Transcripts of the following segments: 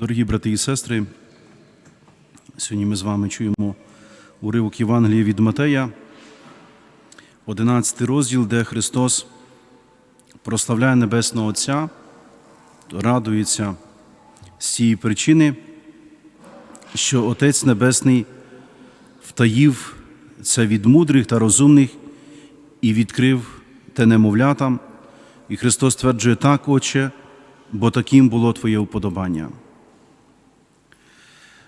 Дорогі брати і сестри, сьогодні ми з вами чуємо уривок Євангелія від Матея, 11 розділ, де Христос прославляє Небесного Отця, радується з цієї причини, що Отець Небесний втаїв це від мудрих та розумних і відкрив те немовлятам. І Христос стверджує так, Отче, бо таким було Твоє уподобання.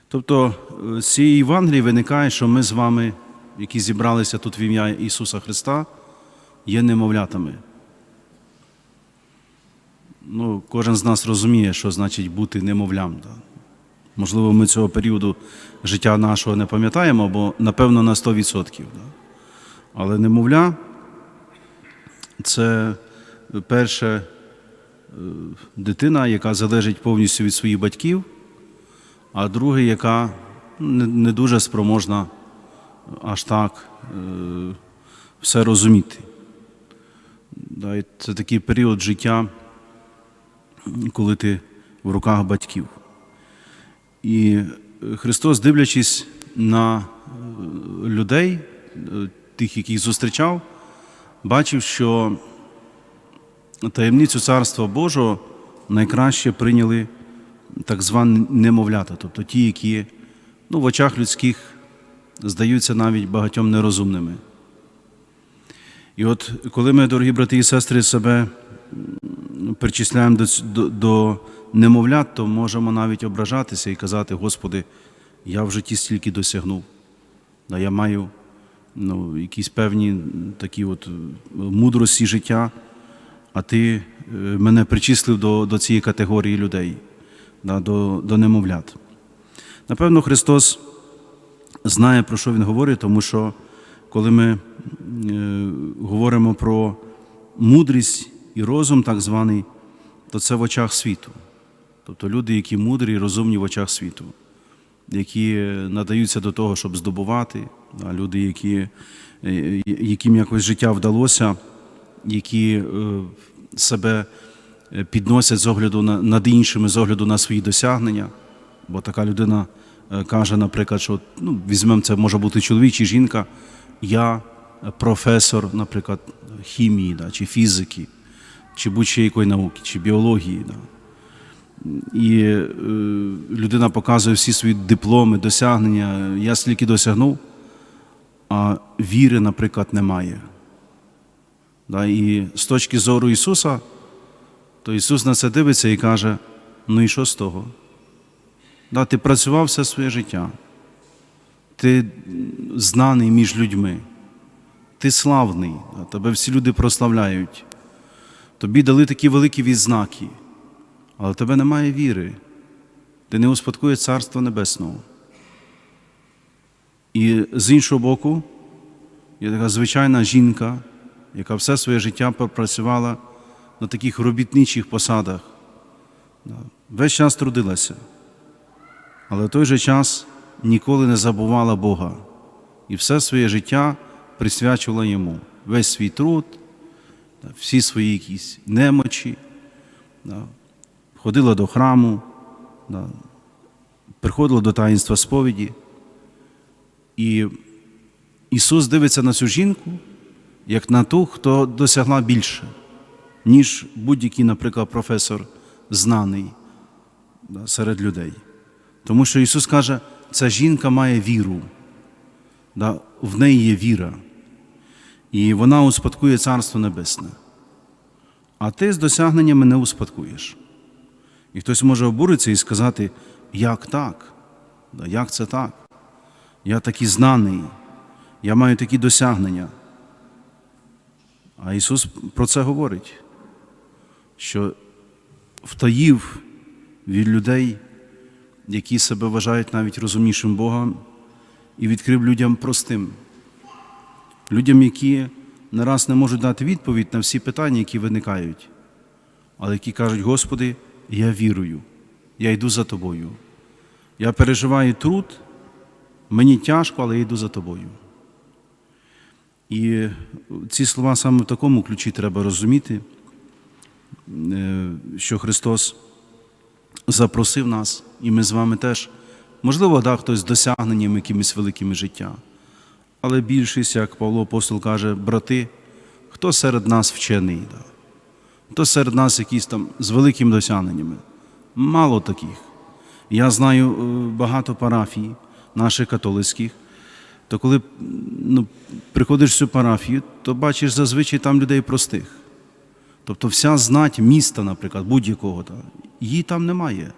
Тобто з цієї Євангелії виникає, що ми з вами, які зібралися тут в ім'я Ісуса Христа, є немовлятами. Ну, Кожен з нас розуміє, що значить бути немовлям. Да? Можливо, ми цього періоду життя нашого не пам'ятаємо, бо напевно на 100%. Да? Але немовля це перша дитина, яка залежить повністю від своїх батьків, а друга, яка не, дуже спроможна аж так е, все розуміти. Це такий період життя, коли ти в руках батьків. І Христос, дивлячись на людей, тих, яких зустрічав, бачив, що таємницю Царства Божого найкраще прийняли так звані немовлята, тобто ті, які ну, в очах людських здаються навіть багатьом нерозумними. І от коли ми, дорогі брати і сестри, себе причисляємо до, до, до немовлят, то можемо навіть ображатися і казати, Господи, я в житті стільки досягнув, да, я маю ну, якісь певні такі от мудрості життя, а ти мене причислив до, до цієї категорії людей, да, до, до немовлят. Напевно, Христос знає, про що Він говорить, тому що коли ми е, говоримо про мудрість і розум, так званий, то це в очах світу. Тобто люди, які мудрі і розумні в очах світу, які надаються до того, щоб здобувати, а люди, які, е, яким якось життя вдалося, які е, себе підносять з огляду на, над іншими з огляду на свої досягнення. Бо така людина е, каже, наприклад, що ну, візьмемо це може бути чоловік чи жінка, я професор, наприклад, хімії да, чи фізики, чи будь-ще якої науки, чи біології. Да. І е, людина показує всі свої дипломи, досягнення. Я стільки досягнув, а віри, наприклад, немає. Да, І з точки зору Ісуса, то Ісус на це дивиться і каже: ну і що з того? Да, Ти працював все своє життя, ти знаний між людьми, ти славний, да, тебе всі люди прославляють. Тобі дали такі великі відзнаки, але в тебе немає віри, ти не успадкує Царство Небесного. І з іншого боку, є така звичайна жінка, яка все своє життя пропрацювала на таких робітничих посадах, весь час трудилася, але в той же час ніколи не забувала Бога. І все своє життя присвячувала йому, весь свій труд, всі свої якісь немочі, ходила до храму, приходила до таїнства сповіді. І Ісус дивиться на цю жінку як на ту, хто досягла більше, ніж будь-який, наприклад, професор знаний серед людей. Тому що Ісус каже, ця жінка має віру, в неї є віра, і вона успадкує Царство Небесне. А ти з досягненнями не успадкуєш. І хтось може обуритися і сказати, як так? Як це так? Я такий знаний, я маю такі досягнення. А Ісус про це говорить, що втаїв від людей, які себе вважають навіть розумнішим Богом, і відкрив людям простим, людям, які не раз не можуть дати відповідь на всі питання, які виникають, але які кажуть, Господи, я вірую, я йду за Тобою. Я переживаю труд, мені тяжко, але я йду за Тобою. І ці слова саме в такому ключі треба розуміти, що Христос запросив нас, і ми з вами теж. Можливо, да, хтось з досягненнями якимись великими життя. Але більшість, як Павло Апостол каже, брати, хто серед нас вчений, да? хто серед нас якісь там з великими досягненнями. Мало таких. Я знаю е, багато парафій наших католицьких, то коли ну, приходиш в цю парафію, то бачиш зазвичай там людей простих. Тобто вся знать міста, наприклад, будь-якого, її там немає.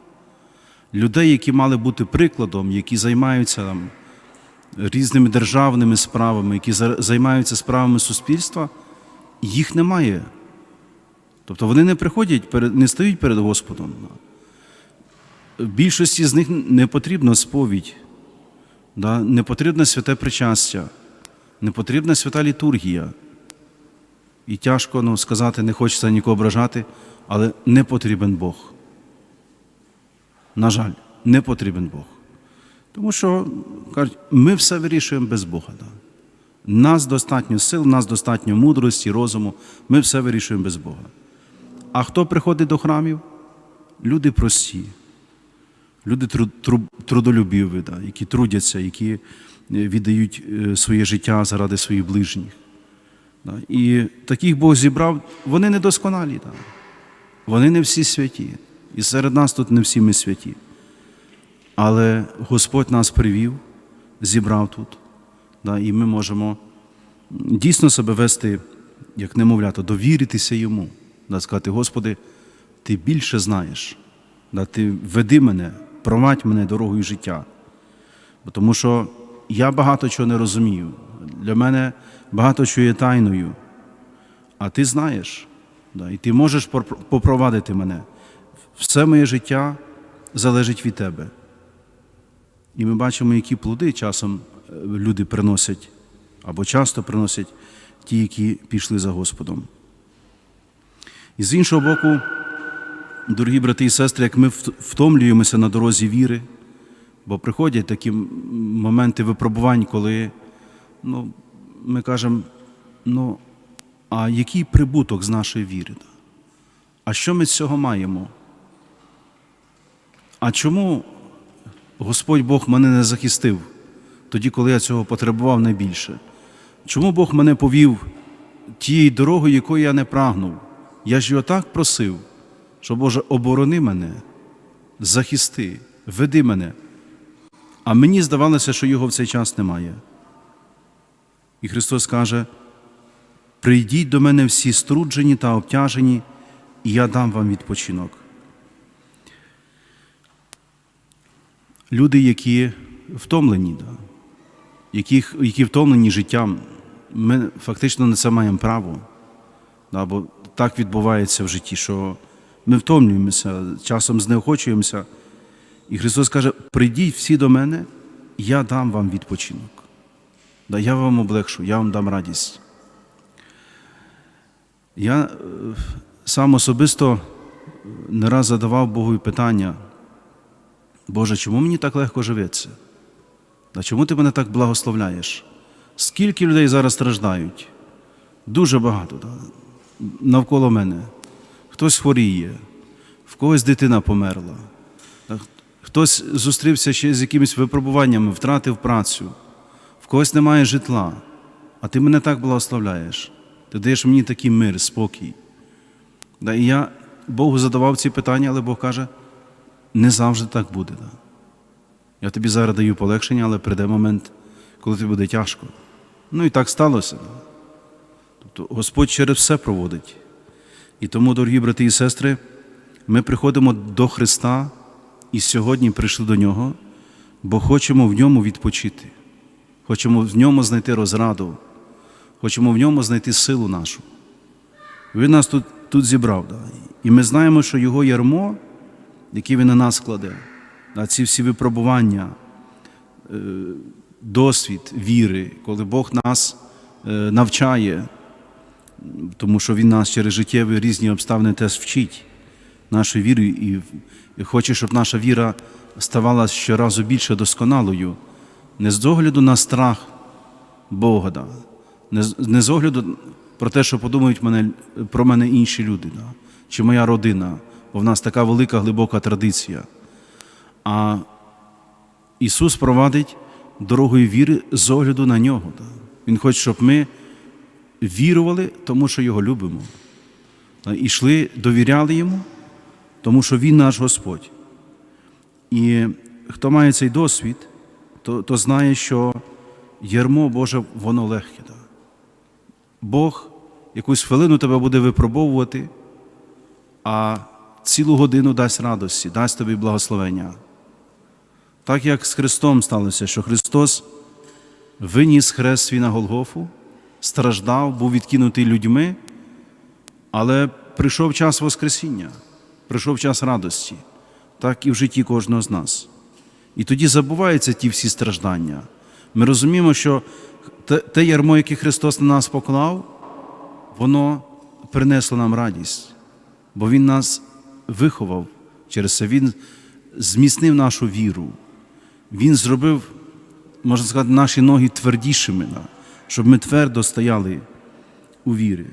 Людей, які мали бути прикладом, які займаються там, різними державними справами, які займаються справами суспільства, їх немає. Тобто вони не приходять, не стають перед Господом. Більшості з них не потрібна сповідь, не потрібне святе причастя, не потрібна свята літургія. І тяжко ну, сказати, не хочеться нікого ображати, але не потрібен Бог. На жаль, не потрібен Бог. Тому що кажуть, ми все вирішуємо без Бога. Да? Нас достатньо сил, нас достатньо мудрості, розуму, ми все вирішуємо без Бога. А хто приходить до храмів? Люди прості, люди тру- тру- да, які трудяться, які е, віддають е, своє життя заради своїх ближніх. І таких Бог зібрав, вони недосконалі. Да. Вони не всі святі. І серед нас тут не всі ми святі. Але Господь нас привів, зібрав тут, і ми можемо дійсно себе вести, як немовлято, довіритися йому, да, сказати, Господи, Ти більше знаєш, Ти веди мене, провадь мене дорогою життя. Тому що я багато чого не розумію. Для мене багато чого є тайною. А ти знаєш, да, і ти можеш попровадити мене. Все моє життя залежить від тебе. І ми бачимо, які плоди часом е, люди приносять, або часто приносять ті, які пішли за Господом. І з іншого боку, дорогі брати і сестри, як ми втомлюємося на дорозі віри, бо приходять такі моменти випробувань, коли ну, ми кажемо, ну, а який прибуток з нашої віри? А що ми з цього маємо? А чому Господь Бог мене не захистив тоді, коли я цього потребував найбільше? Чому Бог мене повів тією дорогою, якою я не прагнув? Я ж його так просив, що Боже, оборони мене, захисти, веди мене. А мені здавалося, що його в цей час немає. І Христос каже: прийдіть до мене всі струджені та обтяжені, і я дам вам відпочинок. Люди, які втомлені, да, яких, які втомлені життям, ми фактично на це маємо право. Да, бо так відбувається в житті, що ми втомлюємося, часом знеохочуємося. І Христос каже: прийдіть всі до мене, я дам вам відпочинок. Да, я вам облегшу, я вам дам радість. Я е, сам особисто не раз задавав Богу питання, Боже, чому мені так легко живеться? Да, чому ти мене так благословляєш? Скільки людей зараз страждають? Дуже багато да? навколо мене. Хтось хворіє, в когось дитина померла, хтось зустрівся ще з якимись випробуваннями, втратив працю, когось немає житла, а ти мене так благословляєш. Ти даєш мені такий мир, спокій. Да, і я Богу задавав ці питання, але Бог каже, не завжди так буде. Да. Я тобі зараз даю полегшення, але прийде момент, коли тобі буде тяжко. Ну і так сталося. Да. Тобто Господь через все проводить. І тому, дорогі брати і сестри, ми приходимо до Христа і сьогодні прийшли до Нього, бо хочемо в ньому відпочити, хочемо в ньому знайти розраду, хочемо в ньому знайти силу нашу. Він нас тут, тут зібрав. Да? І ми знаємо, що Його ярмо, яке Він на нас кладе, да? ці всі випробування, е, досвід віри, коли Бог нас е, навчає, тому що Він нас через життєві різні обставини теж вчить нашою вірою і, і хоче, щоб наша віра ставала щоразу більше досконалою, не з огляду на страх Бога, да, не, з- не з огляду про те, що подумають мене, про мене інші люди, да, чи моя родина, бо в нас така велика глибока традиція. А Ісус провадить дорогою віри з огляду на нього. да. Він хоче, щоб ми вірували, тому що Його любимо. да, І довіряли Йому, тому що Він наш Господь. І хто має цей досвід, то, то знає, що ярмо Боже, воно легке. Да. Бог якусь хвилину тебе буде випробовувати, а цілу годину дасть радості, дасть тобі благословення. Так як з Христом сталося, що Христос виніс хрест свій на Голгофу, страждав, був відкинутий людьми, але прийшов час Воскресіння, прийшов час радості, так і в житті кожного з нас. І тоді забуваються ті всі страждання. Ми розуміємо, що те, ярмо, яке Христос на нас поклав, воно принесло нам радість, бо Він нас виховав через це, Він зміцнив нашу віру. Він зробив, можна сказати, наші ноги твердішими, щоб ми твердо стояли у вірі.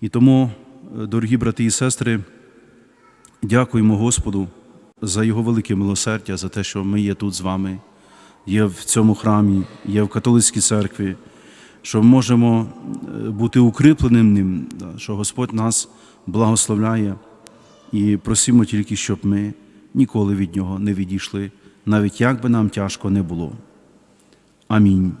І тому, е, дорогі брати і сестри, дякуємо Господу за Його велике милосердя, за те, що ми є тут з вами, є в цьому храмі, є в католицькій церкві, що можемо е, бути укріпленим ним, що Господь нас благословляє. І просимо тільки, щоб ми ніколи від Нього не відійшли, навіть як би нам тяжко не було. Амінь.